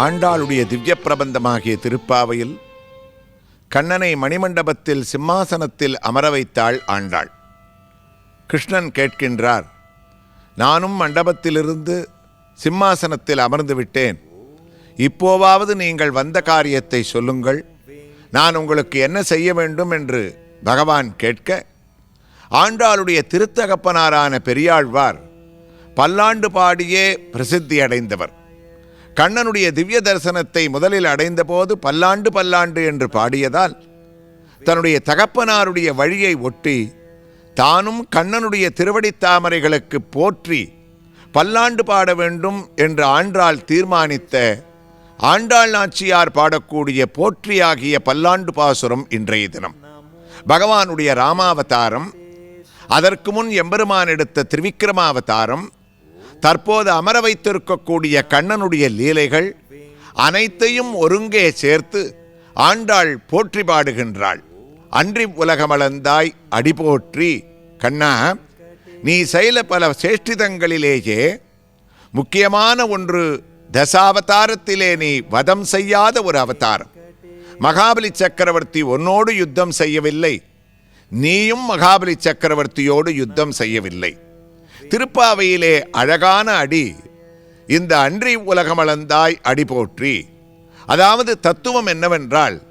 ஆண்டாளுடைய திவ்ய பிரபந்தமாகிய திருப்பாவையில் கண்ணனை மணிமண்டபத்தில் சிம்மாசனத்தில் அமர வைத்தாள் ஆண்டாள். கிருஷ்ணன் கேட்கின்றார் நானும் மண்டபத்திலிருந்து சிம்மாசனத்தில் அமர்ந்து விட்டேன். இப்போவாவது நீங்கள் வந்த காரியத்தை சொல்லுங்கள். நான் உங்களுக்கு என்ன செய்ய வேண்டும்? என்று பகவான் கேட்க ஆண்டாளுடைய திருத்தகப்பனாரான பெரியாழ்வார் பல்லாண்டு பாடியே பிரசித்தி அடைந்தவர் கண்ணனுடைய திவ்ய தரிசனத்தை முதலில் அடைந்தபோது பல்லாண்டு பல்லாண்டு என்று பாடியதால் தன்னுடைய தகப்பனாருடைய வழியை ஒட்டி தானும் கண்ணனுடைய திருவடித் தாமரைகளுக்கு போற்றி பல்லாண்டு பாட வேண்டும் என்று ஆண்டாள் தீர்மானித்த ஆண்டாள் நாச்சியார் பாடக்கூடிய போற்றியாகிய பல்லாண்டு பாசுரம் இன்றைய தினம். பகவானுடைய ராமாவதாரம் அதற்கு முன் எம்பெருமான் எடுத்த திரிவிக்ரமாவதாரம் தற்போது அமர வைத்திருக்கக்கூடிய கண்ணனுடைய லீலைகள் அனைத்தையும் ஒருங்கே சேர்த்து ஆண்டாள் போற்றி பாடுகின்றாள். அன்றி உலகமளந்தாய் அடிபோற்றி கண்ணா நீ செயல பல சேஷ்டிதங்களிலேயே முக்கியமான ஒன்று தசாவதாரத்திலே நீ வதம் செய்யாத ஒரு அவதாரம். மகாபலி சக்கரவர்த்தி உன்னோடு யுத்தம் செய்யவில்லை. நீயும் மகாபலி சக்கரவர்த்தியோடு யுத்தம் செய்யவில்லை. திருப்பாவையிலே அழகான அடி. இந்த அன்றி உலகமளந்தாய் அடி போற்றி. அதாவது தத்துவம் என்னவென்றால்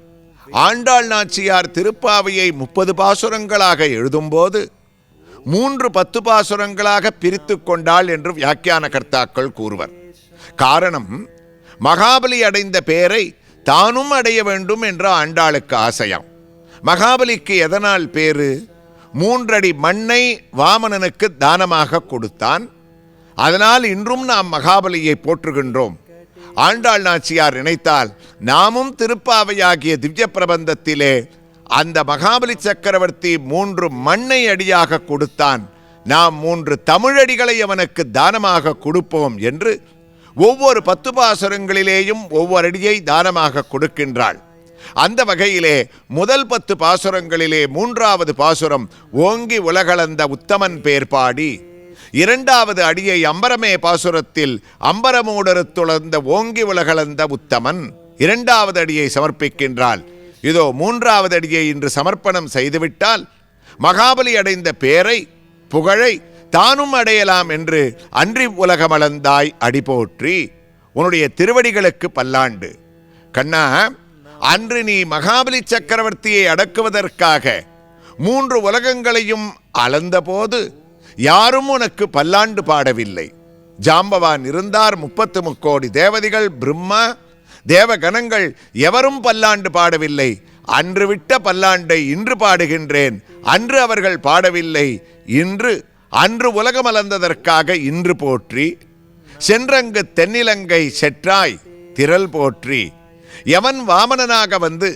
ஆண்டாள் நாச்சியார் திருப்பாவையை முப்பது பாசுரங்களாக எழுதும்போது மூன்று பத்து பாசுரங்களாக பிரித்து கொண்டாள் என்று வியாக்கியான கர்த்தாக்கள் கூறுவர். காரணம் மகாபலி அடைந்த பேரை தானும் அடைய வேண்டும் என்ற ஆண்டாளுக்கு ஆசையாம். மகாபலிக்கு எதனால் பேரு மூன்றடி மண்ணை வாமனனுக்கு தானமாக கொடுத்தான். அதனால் இன்றும் நாம் மகாபலியை போற்றுகின்றோம். ஆண்டாள் நாச்சியார் நினைத்தால் நாமும் திருப்பாவையாகிய திவ்ய பிரபந்தத்திலே அந்த மகாபலி சக்கரவர்த்தி மூன்று மண்ணை அடியாக கொடுத்தான். நாம் மூன்று தமிழடிகளை அவனுக்கு தானமாக கொடுப்போம் என்று ஒவ்வொரு பத்து பாசுரங்களிலேயும் ஒவ்வொரு அடியை தானமாக கொடுக்கின்றாள். அந்த வகையிலே முதல் பத்து பாசுரங்களிலே மூன்றாவது பாசுரம் ஓங்கி உலகளந்த உத்தமன் பேர் பாடி. இரண்டாவது அடியை அம்பரமே பாசுரத்தில் அம்பரமூடருத்துளர்ந்த ஓங்கி உலகளந்த உத்தமன். இரண்டாவது அடியை சமர்ப்பிக்கின்றாள் இதோ மூன்றாவது அடியை இன்று சமர்ப்பணம் செய்துவிட்டால் மகாபலி அடைந்த பேரை புகழை தானும் அடையலாம் என்று அன்றி உலகமளந்தாய் அடி போற்றி உன்னுடைய திருவடிகளுக்கு பல்லாண்டு. கண்ணா அன்று நீ மகாபலி சக்கரவர்த்தியை அடக்குவதற்காக மூன்று உலகங்களையும் அளந்தபோது யாரும் உனக்கு பல்லாண்டு பாடவில்லை. ஜாம்பவான் இருந்தார் முப்பத்து முக்கோடி தேவதைகள் பிரம்மா தேவகணங்கள் எவரும் பல்லாண்டு பாடவில்லை. அன்று விட்ட பல்லாண்டை இன்று பாடுகின்றேன். அன்று அவர்கள் பாடவில்லை. இன்று அன்று உலகமலர்ந்ததற்காக இன்று போற்றி. சென்றங்கு தென்னிலங்கை செற்றாய் திரள் போற்றி. எவன் வாமனனாக வந்து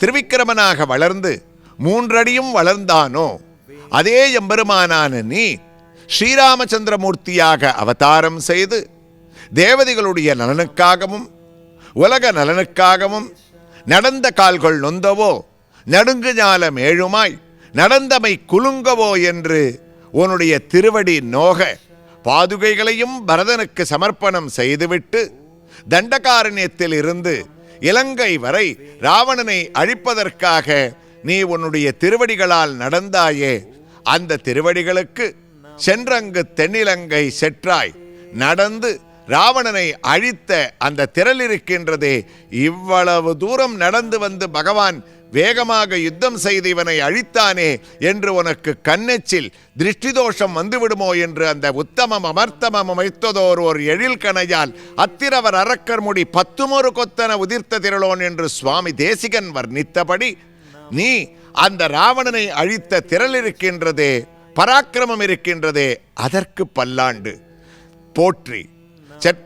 திருவிக்கிரமனாக வளர்ந்து மூன்றடியும் வளர்ந்தானோ அதே எம்பெருமானான நீ ஸ்ரீராமச்சந்திரமூர்த்தியாக அவதாரம் செய்து தேவதைகளுடைய நலனுக்காகவும் உலக நலனுக்காகவும் நடந்த கால்கள் நொந்தவோ நடுங்கு ஞாலம் ஏழுமாய் நடந்தமை குலுங்கவோ என்று உன்னுடைய திருவடி நோக பாதுகைகளையும் பரதனுக்கு சமர்ப்பணம் செய்துவிட்டு தண்டகாரண்யத்தில் இருந்து இலங்கை வரை ராவணனை அழிப்பதற்காக நீ உன்னுடைய திருவடிகளால் நடந்தாயே. அந்த திருவடிகளுக்கு சென்றங்கு தென்னிலங்கை செற்றாய். நடந்து ராவணனை அழித்த அந்த திரள் இருக்கின்றதே. இவ்வளவு தூரம் நடந்து வந்து பகவான் வேகமாக யுத்தம் செய்து இவனை அழித்தானே என்று உனக்கு கண்ணெச்சில் திருஷ்டி தோஷம் வந்துவிடுமோ என்று அந்த உத்தமம் அமர்த்தமம் அமைத்ததோர் ஒரு எழில் கணையால் அத்திரவர் அறக்கர் முடி பத்துமொரு கொத்தன உதிர்த்த திரளோன் என்று சுவாமி தேசிகன் வர்ணித்தபடி நீ அந்த ராவணனை அழித்த திரள் இருக்கின்றதே பராக்கிரமம் இருக்கின்றதே அதற்கு பல்லாண்டு. போற்றி.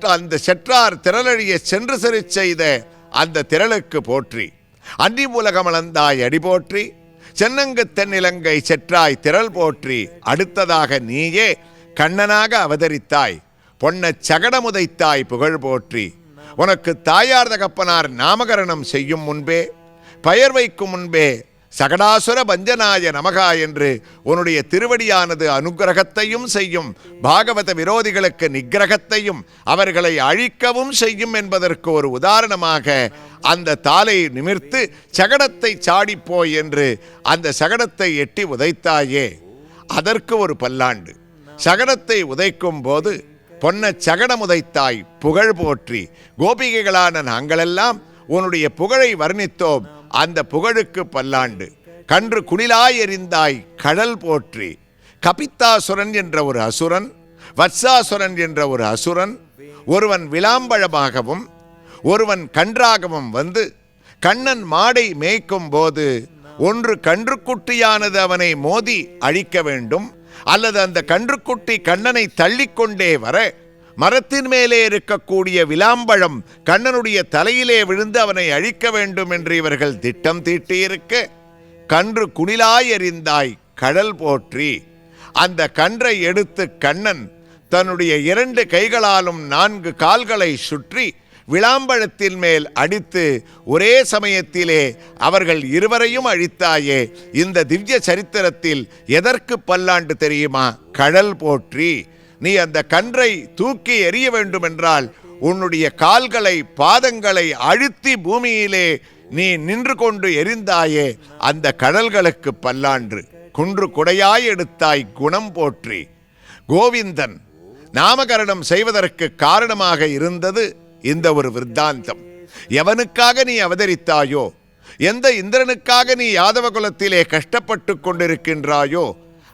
அந்த செற்றார் திரளழிய சென்று செறி செய்த அந்த திரளுக்கு போற்றி. அன்னி உலகமளந்தாய் அடி போற்றி. சென்னங்கு தென்னிலங்கை செற்றாய் திரள் போற்றி. அடுத்ததாக நீயே கண்ணனாக அவதரித்தாய். பொன்னச் சகடமுதைத்தாய் புகழ் போற்றி. உனக்கு தாயார் தகப்பனார் நாமகரணம் செய்யும் முன்பே பெயர் வைக்கும் முன்பே சகடாசுர பஞ்சனாய நமகா என்று உன்னுடைய திருவடியானது அனுக்கிரகத்தையும் செய்யும். பாகவத விரோதிகளுக்கு நிகிரகத்தையும் அவர்களை அழிக்கவும் செய்யும் என்பதற்கு ஒரு உதாரணமாக அந்த தாலை நிமிர்த்து சகடத்தை சாடிப்போய் என்று அந்த சகடத்தை எட்டி உதைத்தாயே. அதற்கு ஒரு பல்லாண்டு. சகடத்தை உதைக்கும் போது பொன்ன சகடம் உதைத்தாய். புகழ் போற்றி. கோபிகைகளான நாங்களெல்லாம் உன்னுடைய புகழை வர்ணித்தோம். அந்த புகழுக்கு பல்லாண்டு. கன்று குளிலாய் எறிந்தாய் கடல் போற்றி. கபித்தாசுரன் என்ற ஒரு அசுரன் வத்சாசுரன் என்ற ஒரு அசுரன் ஒருவன் விளாம்பழமாகவும் ஒருவன் கன்றாகவும் வந்து கண்ணன் மாடை மேய்க்கும் போது ஒன்று கன்றுக்குட்டியானது அவனை மோதி அழிக்க வேண்டும் அல்லது அந்த கன்றுக்குட்டி கண்ணனை தள்ளிக்கொண்டே வர மரத்தின் மேலே இருக்கக்கூடிய விளாம்பழம் கண்ணனுடைய தலையிலே விழுந்து அவனை அழிக்க வேண்டும் என்று இவர்கள் திட்டம் தீட்டியிருக்க. கன்று குளிலாய் எறிந்தாய் கடல் போற்றி. அந்த கன்றை எடுத்து கண்ணன் தன்னுடைய இரண்டு கைகளாலும் நான்கு கால்களை சுற்றி விளாம்பழத்தின் மேல் அடித்து ஒரே சமயத்திலே அவர்கள் இருவரையும் அழித்தாயே இந்த திவ்ய சரித்திரத்தில் எதற்கு பல்லாண்டு தெரியுமா? கடல் போற்றி. நீ அந்த கன்றை தூக்கி எறிய வேண்டுமென்றால் உன்னுடைய கால்களை பாதங்களை அழுத்தி பூமியிலே நீ நின்று கொண்டு எரிந்தாயே அந்த கடல்களுக்கு பல்லாண்டு. குன்று குடையாய் எடுத்தாய் குணம் போற்றி. கோவிந்தன் நாமகரணம் செய்வதற்கு காரணமாக இருந்தது இந்த ஒரு விருத்தாந்தம். எவனுக்காக நீ அவதரித்தாயோ எந்த இந்திரனுக்காக நீ யாதவ குலத்திலே கஷ்டப்பட்டு கொண்டிருக்கின்றாயோ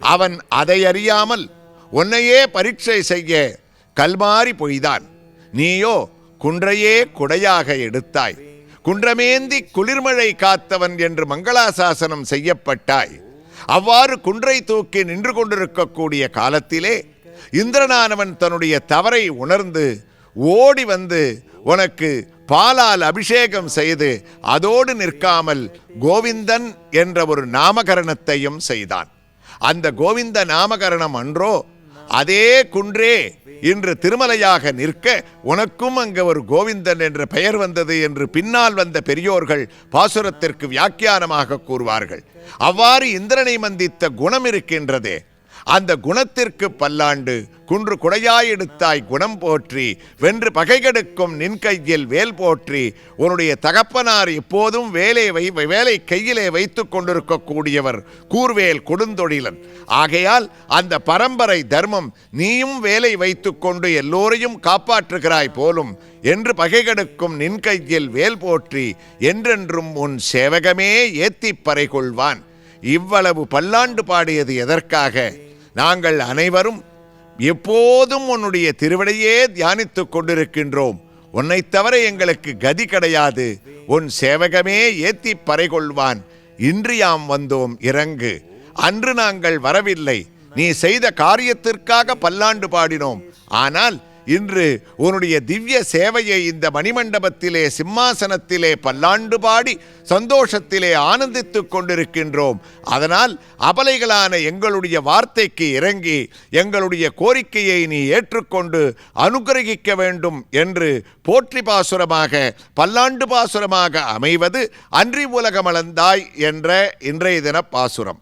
அவன் அதை அறியாமல் உன்னையே பரீட்சை செய்ய கல்மாறி பொய்தான். நீயோ குன்றையே குடையாக எடுத்தாய். குன்றமேந்தி குளிர்மழை காத்தவன் என்று மங்களாசாசனம் செய்யப்பட்டாய். அவ்வாறு குன்றை தூக்கி நின்று கொண்டிருக்கக்கூடிய காலத்திலே இந்திரனானவன் தன்னுடைய தவறை உணர்ந்து ஓடி வந்து உனக்கு பாலால் அபிஷேகம் செய்து அதோடு நிற்காமல் கோவிந்தன் என்ற ஒரு நாமகரணத்தையும் செய்தான். அந்த கோவிந்த நாமகரணம் அன்றோ அதே குன்றே இன்று திருமலையாக நிற்க உனக்கும் அங்கு ஒரு கோவிந்தன் என்ற பெயர் வந்தது என்று பின்னால் வந்த பெரியோர்கள் பாசுரத்திற்கு வியாக்கியானமாக கூறுவார்கள். அவ்வாறு இந்திரனை மந்தித்த குணம் இருக்கின்றதே. அந்த குணத்திற்கு பல்லாண்டு குன்று குடையாய் எடுத்தாய் குணம் போற்றி வென்று பகைகெடுக்கும் நின் கையில் வேல் போற்றி உன்னுடைய தகப்பனார் எப்போதும் வேலை வை வேலை கையிலே வைத்து கொண்டிருக்கக்கூடியவர் கூர்வேல் கொடுந்தொழிலன். ஆகையால் அந்த பரம்பரை தர்மம் நீயும் வேலை வைத்துக்கொண்டு எல்லோரையும் காப்பாற்றுகிறாய் போலும் என்று பகைகெடுக்கும் நின் கையில் வேல் போற்றி என்றென்றும் உன் சேவகமே ஏத்திப் பறை கொள்வான். இவ்வளவு பல்லாண்டு பாடியது எதற்காக? நாங்கள் அனைவரும் எப்போதும் உன்னுடைய திருவிடையே தியானித்துக் கொண்டிருக்கின்றோம். உன்னை தவிர எங்களுக்கு கதி கிடையாது. உன் சேவகமே ஏத்தி பறைகொள்வான். இன்று யாம் வந்தோம் இறங்கு. அன்று நாங்கள் வரவில்லை. நீ செய்த காரியத்திற்காக பல்லாண்டு பாடினோம். ஆனால் இன்று உன்னுடைய திவ்ய சேவையை இந்த மணிமண்டபத்திலே சிம்மாசனத்திலே பல்லாண்டு பாடி சந்தோஷத்திலே ஆனந்தித்துக் கொண்டிருக்கின்றோம். அதனால் அபலைகளான எங்களுடைய வார்த்தைக்கு இறங்கி எங்களுடைய கோரிக்கையை நீ ஏற்றுக்கொண்டு அனுகிரகிக்க வேண்டும் என்று போற்றி பாசுரமாக பல்லாண்டு பாசுரமாக அமைவது அன்றி உலகமளந்தாய் என்ற இன்றைய தின பாசுரம்.